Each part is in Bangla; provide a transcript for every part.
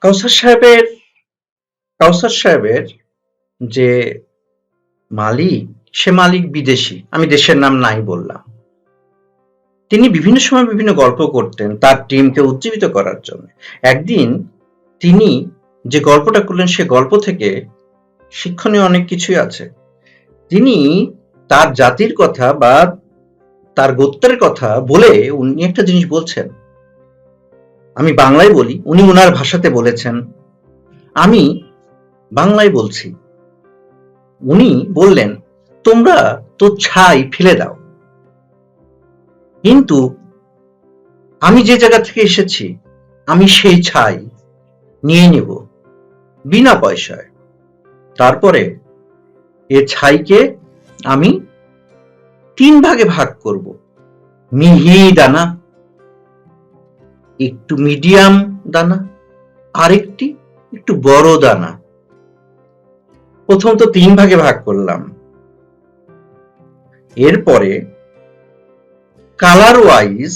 কাউসার সাহেবের কাউসার সাহেবের যে মালিক, সে মালিক বিদেশি, আমি দেশের নাম নাই বললাম। তিনি বিভিন্ন সময় বিভিন্ন গল্প করতেন, তার টিমকে উজ্জীবিত করার জন্য। একদিন তিনি যে গল্পটা করলেন, সে গল্প থেকে শিক্ষণীয় অনেক কিছুই আছে। তিনি তার জাতির কথা বা তার গোত্রের কথা বলে উনি একটা জিনিস বলছেন আমি বাংলায় বলি, উনি ওনার ভাষাতে বলেছেন, আমি বাংলায় বলছি। উনি বললেন, তোমরা তো ছাই ফেলে দাও। কিন্তু আমি যে জায়গা থেকে এসেছি, আমি সেই ছাই নিয়ে নেব, বিনা পয়সায়। তারপরে এ ছাইকে আমি তিন ভাগে ভাগ করব, মিহি দানা একটু মিডিয়াম দানা, আরেকটি একটু বড় দানা। প্রথম তো তিন ভাগে ভাগ করলাম। এরপরে কালার ওয়াইজ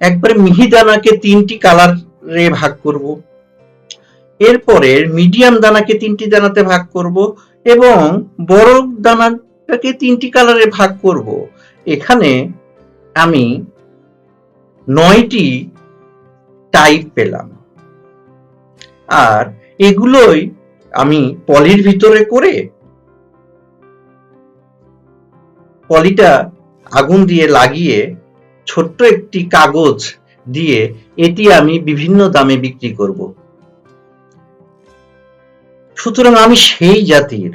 একবারে মিহি দানাকে তিনটি কালারে ভাগ করব। এরপরে মিডিয়াম দানাকে তিনটি দানাতে ভাগ করব এবং বড় দানাটাকে তিনটি কালারে ভাগ করব। এখানে আমি নয়টি টাইপ পেলাম। আর এগুলোই আমি পলির ভিতরে করে পলিটা আগুন দিয়ে লাগিয়ে ছোট্ট একটি কাগজ দিয়ে এটি আমি বিভিন্ন দামে বিক্রি করব। সুতরাং আমি সেই জাতির।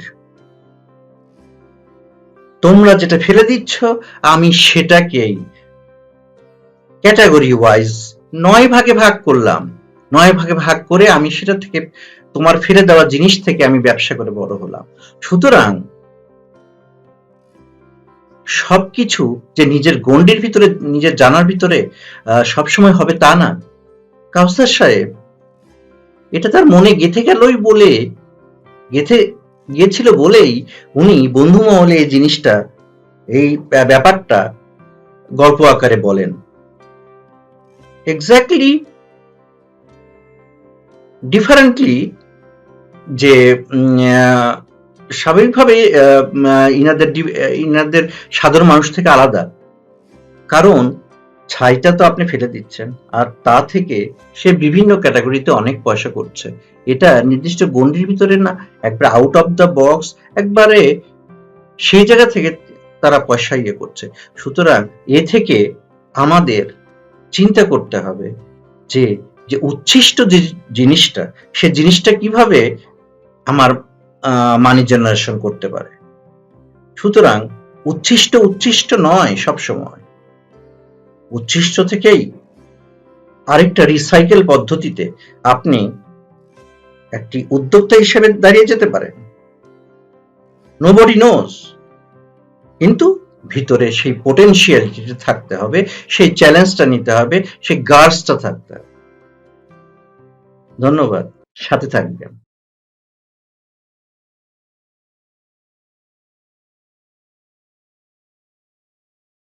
তোমরা যেটা ফেলে দিচ্ছ, আমি সেটাকেই ক্যাটাগরি ওয়াইজ নয় ভাগে ভাগ করলাম। নয় ভাগে ভাগ করে আমি সেটা থেকে তোমার ফেলে দেওয়া জিনিস থেকে আমি ব্যবসা করে বড় হলাম। সুতরাং সবকিছু যে নিজের গন্ডির ভিতরে, নিজের জানার ভিতরে সবসময় হবে তা না। কাউসার সাহেব, এটা তার মনে গেথে গেলই বলে, গেথে গিয়েছিল বলেই উনি বন্ধু মহলে এই জিনিসটা, এই ব্যাপারটা গল্প আকারে বলেন। এক্স্যাক্টলি ডিফারেন্টলি যে স্বাভাবিকভাবে ইনাদের ইনাদের সাধারণ মানুষ থেকে আলাদা। কারণ ছাইটা তো আপনি ফেলে দিচ্ছেন, আর তা থেকে সে বিভিন্ন ক্যাটাগরিতে অনেক পয়সা করছে। এটা নির্দিষ্ট গন্ডির ভিতরে না, একবার আউট অফ দ্য বক্স একবারে সেই জায়গা থেকে তারা পয়সা ইয়ে করছে। সুতরাং এ থেকে আমাদের চিন্তা করতে হবে যে যে উচ্ছিষ্ট যে জিনিসটা, সে জিনিসটা কীভাবে আমার মানি জেনারেশন করতে পারে? সুতরাং উচ্ছিষ্ট উচ্ছিষ্ট নয় সব সময় উচ্ছিষ্ট থেকেই আরেকটা রিসাইকেল পদ্ধতিতে আপনি একটি উদ্যোক্তা হিসেবে দাঁড়িয়ে যেতে পারেন। নোবডি নোজ কিন্তু ভিতরে সেই পোটেনশিয়ালিটি থাকতে হবে, সেই চ্যালেঞ্জটা নিতে হবে, সেই গার্ডসটা থাকতে হবে। ধন্যবাদ, সাথে থাকবেন।